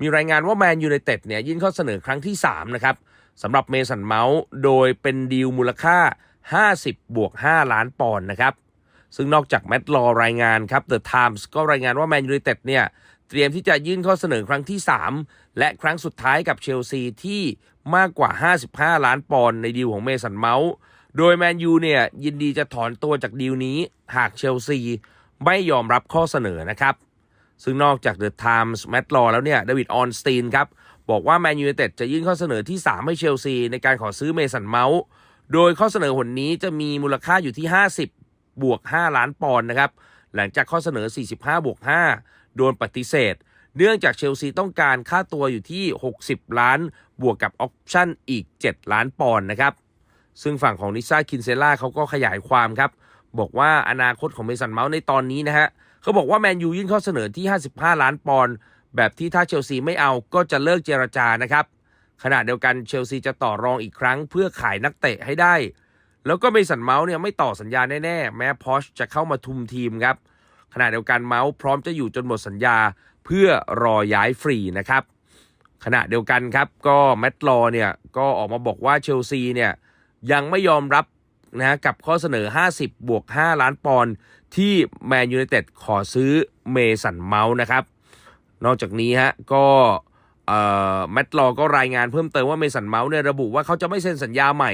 มีรายงานว่าแมนยูไนเต็ดเนี่ยยื่นข้อเสนอครั้งที่ 3 นะครับสำหรับเมสันเมาส์โดยเป็นดีลมูลค่า 50 บวก 5 ล้านปอนด์นะครับ ซึ่งนอกจากแมตต์ลอรายงานครับเดอะไทมส์ก็รายงานว่าแมนยูไนเต็ดเนี่ยเตรียมที่จะยื่นข้อเสนอครั้งที่ 3 และครั้งสุดท้ายกับเชลซีที่มากกว่า 55 ล้านปอนด์ในดีลของเมสันเมาส์โดยแมนยูเนี่ยยินดีจะถอนตัวจากดีลนี้หากเชลซีไม่ยอมรับข้อเสนอนะครับ ซึ่งนอกจากเดอะไทมส์แมตต์ลอแล้วเนี่ยเดวิดออนสตีนครับ บอกว่าแมนยูไนเต็ดจะยื่นข้อเสนอที่ 3 ให้เชลซี ในการขอซื้อเมสันเมาส์โดยข้อเสนอหนนี้จะมีมูลค่าอยู่ที่ 50 บวก 5 ล้านปอนด์นะครับ หลังจากข้อเสนอ 45 บวก 5 โดนปฏิเสธ เนื่องจากเชลซีต้องการค่าตัวอยู่ที่ 60 ล้านบวกกับออปชั่นอีก 7 ล้านปอนด์นะครับ ซึ่งฝั่งของนิซ่าคินเซล่าเขาก็ขยายความครับ บอกว่าอนาคตของเมสันเมาส์ในตอนนี้นะฮะ เขาบอกว่าแมนยูยื่นข้อเสนอที่ 55 ล้านปอนด์แบบที่ถ้าเชลซีไม่เอาก็จะเลิกเจรจานะครับขณะเดียวกันเชลซีจะต่อรองอีกครั้งเพื่อขายนักเตะให้ได้ แล้วก็เมสันเมาส์เนี่ยไม่ต่อสัญญาแน่ๆ แม้พอชจะเข้ามาทุมทีมครับขณะเดียวกันเมาส์พร้อมจะอยู่จนหมดสัญญาเพื่อรอย้ายฟรีนะครับ ขณะเดียวกันครับก็แมตต์ลอเนี่ยก็ออกมาบอกว่าเชลซีเนี่ยยังไม่ยอมรับ นะกับข้อเสนอ 50 บวก 5 ล้านปอนด์ที่แมนยูไนเต็ดขอซื้อเมสันเมาส์นะครับ นอกจากนี้ฮะก็แมตต์ลอก็รายงานเพิ่มเติมว่าเมสันเมาส์เนี่ยระบุว่าเขาจะไม่เซ็นสัญญาใหม่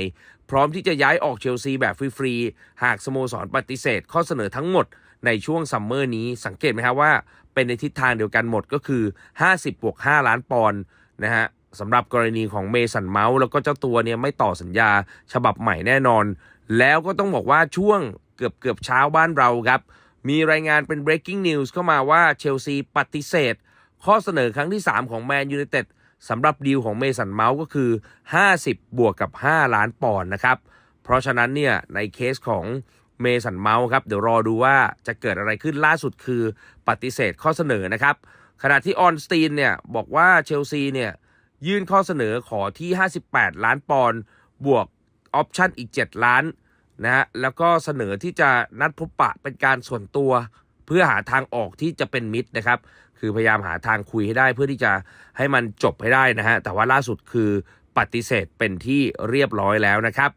พร้อมที่จะย้ายออกเชลซีแบบฟรีๆ หากสโมสรปฏิเสธ ข้อเสนอทั้งหมดในช่วงซัมเมอร์นี้สังเกตไหมครับว่าเป็นในทิศทางเดียวกันหมดก็คือ 50บวก5ล้านปอนด์นะฮะสำหรับกรณีของเมสันเมาส์แล้วก็เจ้าตัวเนี่ยไม่ต่อสัญญาฉบับใหม่แน่นอน แล้วก็ต้องบอกว่าช่วงเกือบเกือบเช้าบ้านเราครับ มีรายงานเป็น breaking news เข้ามาว่าเชลซีปฏิเสธ ข้อเสนอครั้งที่ 3 ของแมนยูไนเต็ดสำหรับดีลของเมสันเมาส์ก็คือ 50 บวกกับ 5 ล้านปอนด์นะครับ เพราะฉะนั้นเนี่ยในเคสของเมสันเมาส์ครับเดี๋ยวรอดูว่าจะเกิดอะไรขึ้นล่าสุดคือปฏิเสธข้อเสนอนะครับ ขณะที่ออนสตีนเนี่ยบอกว่าเชลซีเนี่ยยื่นข้อเสนอขอที่ 58 ล้านปอนด์บวกออปชั่นอีก 7 ล้าน นะฮะแล้วก็เสนอที่จะนัดพบปะเป็นการส่วนตัว เพื่อหาทางออกที่จะเป็นมิตรนะครับ คือพยายามหาทางคุยให้ได้เพื่อที่จะให้มันจบให้ได้นะฮะแต่ว่าล่าสุดคือปฏิเสธเป็นที่เรียบร้อยแล้วนะครับ